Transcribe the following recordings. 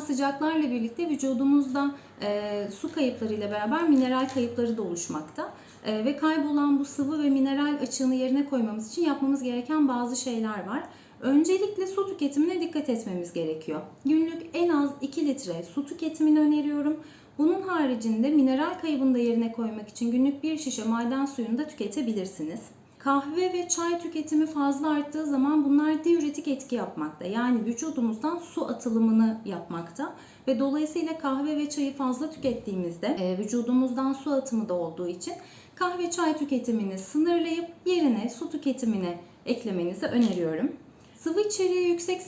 sıcaklarla birlikte vücudumuzda e, su kayıplarıyla beraber mineral kayıpları da oluşmakta. E, ve kaybolan bu sıvı ve mineral açığını yerine koymamız için yapmamız gereken bazı şeyler var. Öncelikle su tüketimine dikkat etmemiz gerekiyor. Günlük en az 2 litre su tüketimini öneriyorum. Bunun haricinde mineral kaybını da yerine koymak için günlük bir şişe maden suyunu da tüketebilirsiniz. Kahve ve çay tüketimi fazla arttığı zaman bunlar diüretik etki yapmakta. Yani vücudumuzdan su atılımını yapmakta ve dolayısıyla kahve ve çayı fazla tükettiğimizde e, vücudumuzdan su atımı da olduğu için kahve çay tüketimini sınırlayıp yerine su tüketimini eklemenizi öneriyorum. Sıvı içeriği yüksek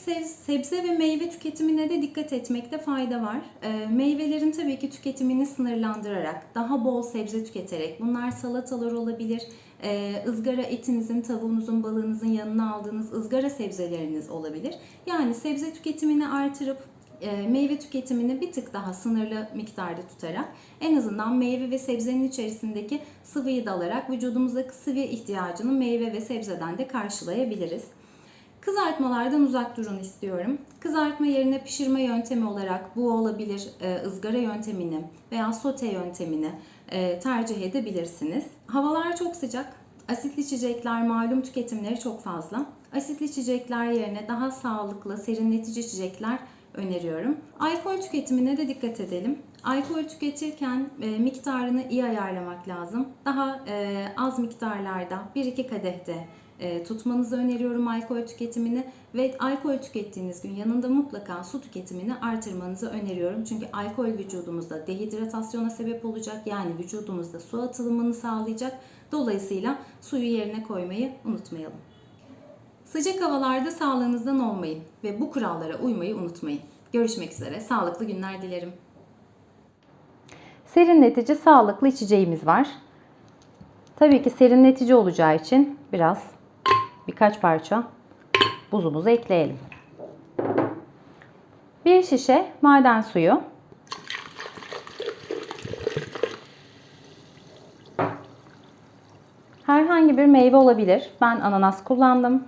sebze ve meyve tüketimine de dikkat etmekte fayda var. Ee, meyvelerin tabii ki tüketimini sınırlandırarak, daha bol sebze tüketerek, bunlar salatalar olabilir, ee, ızgara etinizin, tavuğunuzun, balığınızın yanına aldığınız ızgara sebzeleriniz olabilir. Yani sebze tüketimini artırıp e, meyve tüketimini bir tık daha sınırlı miktarda tutarak en azından meyve ve sebzenin içerisindeki sıvıyı da alarak vücudumuzdaki sıvı ihtiyacını meyve ve sebzeden de karşılayabiliriz. Kızartmalardan uzak durun istiyorum. Kızartma yerine pişirme yöntemi olarak bu olabilir e, ızgara yöntemini veya sote yöntemini e, tercih edebilirsiniz. Havalar çok sıcak. Asitli içecekler malum tüketimleri çok fazla. Asitli içecekler yerine daha sağlıklı, serinletici içecekler öneriyorum. Alkol tüketimine de dikkat edelim. Alkol tüketirken e, miktarını iyi ayarlamak lazım. Daha e, az miktarlarda 1-2 kadehte e, tutmanızı öneriyorum alkol tüketimini ve alkol tükettiğiniz gün yanında mutlaka su tüketimini artırmanızı öneriyorum. Çünkü alkol vücudumuzda dehidratasyona sebep olacak yani vücudumuzda su atılımını sağlayacak. Dolayısıyla suyu yerine koymayı unutmayalım. Sıcak havalarda sağlığınızdan olmayın ve bu kurallara uymayı unutmayın. Görüşmek üzere. Sağlıklı günler dilerim. Serinletici sağlıklı içeceğimiz var. Tabii ki serinletici olacağı için biraz birkaç parça buzumuzu ekleyelim. Bir şişe maden suyu. Herhangi bir meyve olabilir. Ben ananas kullandım.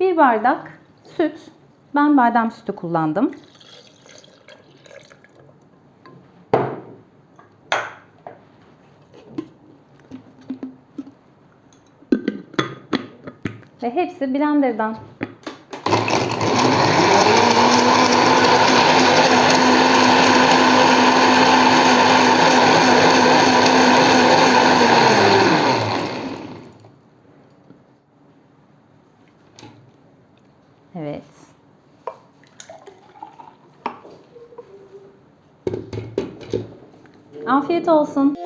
Bir bardak süt. Ben badem sütü kullandım. Ve hepsi blenderdan. Evet. Afiyet olsun.